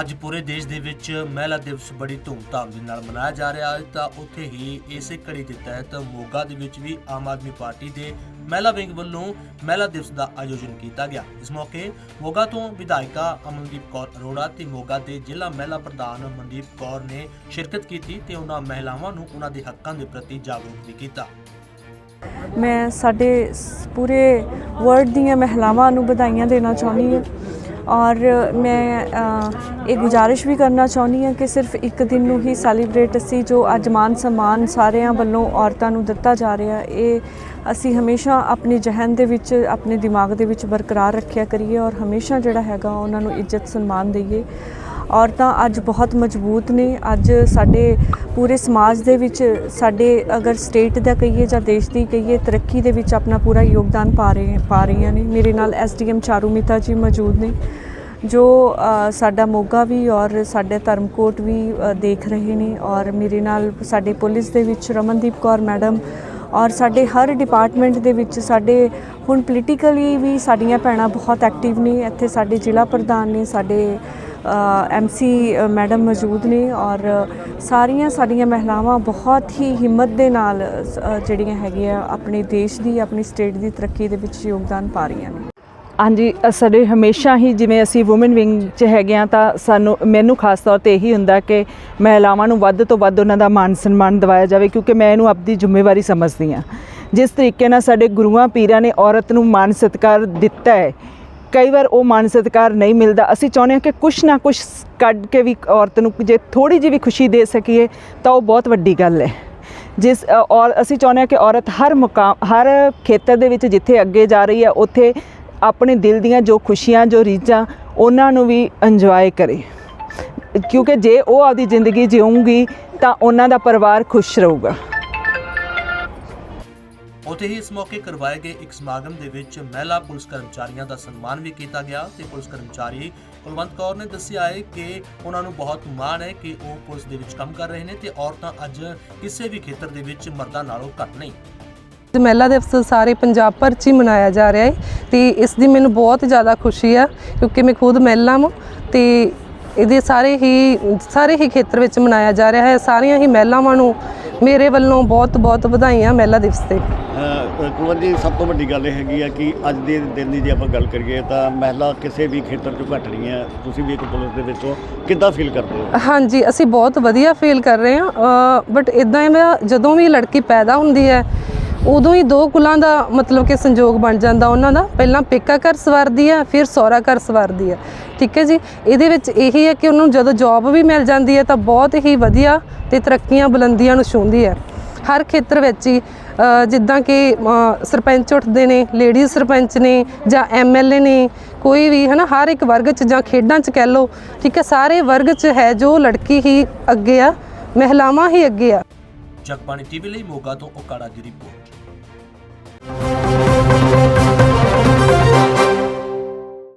ਅੱਜ ਪੂਰੇ ਦੇਸ਼ ਦੇ ਵਿੱਚ ਮਹਿਲਾ ਦਿਵਸ ਬੜੀ ਧੂਮਧਾਮ ਦੇ ਨਾਲ ਮਨਾਇਆ ਜਾ ਰਿਹਾ ਹੈ। ਤਾਂ ਉੱਥੇ ਹੀ ਇਸੇ ਕੜੀ ਦੇ ਤਹਿਤ ਮੋਗਾ ਦੇ ਵਿੱਚ ਵੀ ਆਮ ਆਦਮੀ ਪਾਰਟੀ ਦੇ ਮਹਿਲਾ ਵਿੰਗ ਵੱਲੋਂ ਮਹਿਲਾ ਦਿਵਸ ਦਾ ਆਯੋਜਨ ਕੀਤਾ ਗਿਆ। ਇਸ ਮੌਕੇ ਮੋਗਾ ਤੋਂ ਵਿਧਾਇਕਾ ਅਮਨਦੀਪ ਕੌਰ ਅਰੋੜਾ ਤੇ ਮੋਗਾ ਦੇ ਜ਼ਿਲ੍ਹਾ ਮਹਿਲਾ ਪ੍ਰਧਾਨ ਮਨਦੀਪ ਕੌਰ ਨੇ ਸ਼ਿਰਕਤ ਕੀਤੀ ਤੇ ਉਹਨਾਂ ਮਹਿਲਾਵਾਂ ਨੂੰ ਉਹਨਾਂ ਦੇ ਹੱਕਾਂ ਦੇ ਪ੍ਰਤੀ ਜਾਗਰੂਕ ਵੀ ਕੀਤਾ। ਮੈਂ ਸਾਡੇ ਪੂਰੇ ਵਰਲਡ ਦੀਆਂ ਮਹਿਲਾਵਾਂ ਨੂੰ ਵਧਾਈਆਂ ਦੇਣਾ ਚਾਹੁੰਦੀ ਹਾਂ। ਔਰ ਮੈਂ ਇਹ ਗੁਜ਼ਾਰਿਸ਼ ਵੀ ਕਰਨਾ ਚਾਹੁੰਦੀ ਹਾਂ ਕਿ ਸਿਰਫ ਇੱਕ ਦਿਨ ਨੂੰ ਹੀ ਸੈਲੀਬ੍ਰੇਟ ਅਸੀਂ ਜੋ ਅੱਜ ਮਾਨ ਸਨਮਾਨ ਸਾਰਿਆਂ ਵੱਲੋਂ ਔਰਤਾਂ ਨੂੰ ਦਿੱਤਾ ਜਾ ਰਿਹਾ, ਇਹ ਅਸੀਂ ਹਮੇਸ਼ਾ ਆਪਣੇ ਜਹਨ ਦੇ ਵਿੱਚ, ਆਪਣੇ ਦਿਮਾਗ ਦੇ ਵਿੱਚ ਬਰਕਰਾਰ ਰੱਖਿਆ ਕਰੀਏ ਔਰ ਹਮੇਸ਼ਾ ਜਿਹੜਾ ਹੈਗਾ ਉਹਨਾਂ ਨੂੰ ਇੱਜ਼ਤ ਸਨਮਾਨ ਦਈਏ। ਔਰਤਾਂ ਅੱਜ ਬਹੁਤ ਮਜ਼ਬੂਤ ਨੇ। ਅੱਜ ਸਾਡੇ ਪੂਰੇ ਸਮਾਜ ਦੇ ਵਿੱਚ ਸਾਡੇ ਅਗਰ ਸਟੇਟ ਦਾ ਕਹੀਏ ਜਾਂ ਦੇਸ਼ ਦੀ ਕਹੀਏ, ਤਰੱਕੀ ਦੇ ਵਿੱਚ ਆਪਣਾ ਪੂਰਾ ਯੋਗਦਾਨ ਪਾ ਰਹੇ ਪਾ ਰਹੀਆਂ ਨੇ। ਮੇਰੇ ਨਾਲ ਐਸਡੀਐਮ ਚਾਰੂਮਿਤਾ ਜੀ ਮੌਜੂਦ ਨੇ, ਜੋ ਸਾਡਾ ਮੋਗਾ ਵੀ ਔਰ ਸਾਡੇ ਧਰਮਕੋਟ ਵੀ ਦੇਖ ਰਹੇ ਨੇ ਔਰ ਮੇਰੇ ਨਾਲ ਸਾਡੇ ਪੁਲਿਸ ਦੇ ਵਿੱਚ ਰਮਨਦੀਪ ਕੌਰ ਮੈਡਮ ਔਰ ਸਾਡੇ ਹਰ ਡਿਪਾਰਟਮੈਂਟ ਦੇ ਵਿੱਚ ਸਾਡੇ ਹੁਣ ਪੋਲੀਟੀਕਲੀ ਵੀ ਸਾਡੀਆਂ ਭੈਣਾਂ ਬਹੁਤ ਐਕਟਿਵ ਨੇ। ਇੱਥੇ ਸਾਡੇ ਜ਼ਿਲ੍ਹਾ ਪ੍ਰਧਾਨ ਨੇ, ਸਾਡੇ ਐਮਸੀ ਮੈਡਮ ਮੌਜੂਦ ਨੇ ਔਰ ਸਾਰੀਆਂ ਸਾਡੀਆਂ ਮਹਿਲਾਵਾਂ ਬਹੁਤ ਹੀ ਹਿੰਮਤ ਦੇ ਨਾਲ ਜਿਹੜੀਆਂ ਹੈਗੀਆਂ ਆਪਣੇ ਦੇਸ਼ ਦੀ, ਆਪਣੀ ਸਟੇਟ ਦੀ ਤਰੱਕੀ ਦੇ ਵਿੱਚ ਯੋਗਦਾਨ ਪਾ ਰਹੀਆਂ ਨੇ। ਹਾਂਜੀ ਸਾਡੇ ਹਮੇਸ਼ਾ ਹੀ ਜਿਵੇਂ ਅਸੀਂ ਔਮਨ ਵਿੰਗ 'ਚ ਹੈਗੇ ਆ ਤਾਂ ਸਾਨੂੰ, ਮੈਨੂੰ ਖਾਸ ਤੌਰ ਤੇ ਇਹੀ ਹੁੰਦਾ ਕਿ ਮਹਿਲਾਵਾਂ ਨੂੰ ਵੱਧ ਤੋਂ ਵੱਧ ਉਹਨਾਂ ਦਾ ਮਾਨ ਸਨਮਾਨ ਦਿਵਾਇਆ ਜਾਵੇ ਕਿਉਂਕਿ ਮੈਂ ਇਹਨੂੰ ਆਪਣੀ ਜ਼ਿੰਮੇਵਾਰੀ ਸਮਝਦੀ ਆ ਜਿਸ ਤਰੀਕੇ ਨਾਲ ਸਾਡੇ ਗੁਰੂਆਂ, ਪੀਰਾਂ ਨੇ ਔਰਤ ਨੂੰ ਮਾਨ ਸਤਿਕਾਰ ਦਿੱਤਾ ਹੈ ਕਈ ਵਾਰ ਉਹ ਮਾਨ ਸਤਿਕਾਰ ਨਹੀਂ ਮਿਲਦਾ। ਅਸੀਂ ਚਾਹੁੰਦੇ ਹਾਂ ਕਿ ਕੁਛ ਨਾ ਕੁਛ ਕੱਢ ਕੇ ਵੀ ਔਰਤ ਨੂੰ ਜੇ ਥੋੜੀ ਜਿਹੀ ਵੀ ਖੁਸ਼ੀ ਦੇ ਸਕੀਏ, ਤਾਂ ਉਹ ਬਹੁਤ ਵੱਡੀ ਗੱਲ ਹੈ। ਜਿਸ ਔਰ ਅਸੀਂ ਚਾਹੁੰਦੇ ਹਾਂ ਕਿ ਔਰਤ ਹਰ ਮੁਕਾਮ ਹਰ ਖੇਤਰ ਦੇ ਵਿੱਚ ਜਿੱਥੇ ਅੱਗੇ ਜਾ ਰਹੀ ਹੈ, ਉੱਥੇ ਆਪਣੇ ਦਿਲ ਦੀਆਂ ਜੋ ਖੁਸ਼ੀਆਂ, ਜੋ ਰੀਝਾਂ, ਉਹਨਾਂ ਨੂੰ ਵੀ ਇੰਜੋਏ ਕਰੇ। ਕਿਉਂਕਿ ਜੇ ਉਹ ਆਪਦੀ ਜ਼ਿੰਦਗੀ ਜਿਉਂਗੀ ਤਾਂ ਉਹਨਾਂ ਦਾ ਪਰਿਵਾਰ ਖੁਸ਼ ਰਹੂਗਾ। ਉੱਥੇ ਹੀ ਇਸ ਮੌਕੇ ਕਰਵਾਏ ਗਏ ਇੱਕ ਸਮਾਗਮ ਦੇ ਵਿੱਚ ਮਹਿਲਾ ਪੁਲਿਸ ਕਰਮਚਾਰੀਆਂ ਦਾ ਸਨਮਾਨ ਵੀ ਕੀਤਾ ਗਿਆ ਤੇ ਪੁਲਿਸ ਕਰਮਚਾਰੀ ਕੁਲਵੰਤ ਕੌਰ ਨੇ ਦੱਸਿਆ ਹੈ ਕਿ ਉਹਨਾਂ ਨੂੰ ਬਹੁਤ ਮਾਣ ਹੈ ਕਿ ਉਹ ਪੁਲਿਸ ਦੇ ਵਿੱਚ ਕੰਮ ਕਰ ਰਹੇ ਨੇ ਤੇ ਔਰਤਾਂ ਅੱਜ ਕਿਸੇ ਵੀ ਖੇਤਰ ਦੇ ਵਿੱਚ ਮਰਦਾਂ ਨਾਲੋਂ ਘੱਟ ਨਹੀਂ। ਮਹਿਲਾ ਦਿਵਸ ਸਾਰੇ ਪੰਜਾਬ ਭਰ 'ਚ ਹੀ ਮਨਾਇਆ ਜਾ ਰਿਹਾ ਹੈ ਤੇ ਇਸ ਦੀ ਮੈਨੂੰ ਬਹੁਤ ਜ਼ਿਆਦਾ ਖੁਸ਼ੀ ਆ ਕਿਉਂਕਿ ਮੈਂ ਖੁਦ ਮਹਿਲਾ ਹਾਂ ਤੇ ਇਹਦੇ ਸਾਰੇ ਹੀ ਸਾਰੇ ਹੀ ਖੇਤਰ ਵਿੱਚ ਮਨਾਇਆ ਜਾ ਰਿਹਾ ਹੈ, ਸਾਰੀਆਂ ਹੀ ਮਹਿਲਾਵਾਂ ਨੂੰ ਮੇਰੇ ਵੱਲੋਂ ਬਹੁਤ ਬਹੁਤ ਵਧਾਈਆਂ ਮਹਿਲਾ ਦਿਵਸ ਤੇ। ਕੁਲਵੰਤ ਜੀ ਸਭ ਤੋਂ ਵੱਡੀ ਗੱਲ ਇਹ ਹੈਗੀ ਆ ਕਿ ਅੱਜ ਦੇ ਦਿਨ ਦੀ ਜੇ ਆਪਾਂ ਗੱਲ ਕਰੀਏ ਤਾਂ ਮਹਿਲਾ ਕਿਸੇ ਵੀ ਖੇਤਰ 'ਚੋਂ ਘੱਟ ਨਹੀਂ ਹੈ ਤੁਸੀਂ ਵੀ ਇੱਕ ਪੁਲਿਸ ਦੇ ਵਿੱਚੋਂ ਕਿੱਦਾਂ ਫੀਲ ਕਰਦੇ ਹੋ? ਹਾਂਜੀ ਅਸੀਂ ਬਹੁਤ ਵਧੀਆ ਫੀਲ ਕਰ ਰਹੇ ਹਾਂ ਬਟ ਇਦਾਂ ਹੈ ਜਦੋਂ ਵੀ ਲੜਕੀ ਪੈਦਾ ਹੁੰਦੀ ਹੈ ਉਦੋਂ ਹੀ ਦੋ ਕੁਲਾਂ ਦਾ ਮਤਲਬ ਕਿ ਸੰਯੋਗ ਬਣ ਜਾਂਦਾ ਉਹਨਾਂ ਦਾ। ਪਹਿਲਾਂ ਪੇਕਾ ਘਰ ਸਵਾਰਦੀ ਆ, ਫਿਰ ਸਹੁਰਾ ਘਰ ਸਵਾਰਦੀ ਹੈ ਠੀਕ ਹੈ ਜੀ? ਇਹਦੇ ਵਿੱਚ ਇਹੀ ਹੈ ਕਿ ਉਹਨੂੰ ਜਦੋਂ ਜੌਬ ਵੀ ਮਿਲ ਜਾਂਦੀ ਹੈ ਤਾਂ ਬਹੁਤ ਹੀ ਵਧੀਆ ਤੇ ਤਰੱਕੀਆਂ ਬੁਲੰਦੀਆਂ ਨੂੰ ਛੂੰਹਦੀ ਹੈ। ਹਰ ਖੇਤਰ ਵਿੱਚ ਹੀ ਜਿੱਦਾਂ ਕਿ ਸਰਪੰਚ ਉੱਠਦੇ ਨੇ ਲੇਡੀਜ਼ ਸਰਪੰਚ ਨੇ ਜਾਂ ਐਮਐਲਏ ਨੇ, ਕੋਈ ਵੀ ਹੈ ਨਾ ਹਰ ਇੱਕ ਵਰਗ 'ਚ ਜਾਂ ਖੇਡਾਂ 'ਚ ਕਹਿ ਲਓ, ਠੀਕ ਹੈ, ਸਾਰੇ ਵਰਗ 'ਚ ਹੈ ਜੋ ਲੜਕੀ ਹੀ ਅੱਗੇ ਆ, ਮਹਿਲਾਵਾਂ ਹੀ ਅੱਗੇ ਆ। ਜਗਬਾਣੀ ਟੀਵੀ ਲਈ ਮੋਗਾ ਤੋਂ ਓਕਾੜਾ ਦੀ ਰਿਪੋਰਟ।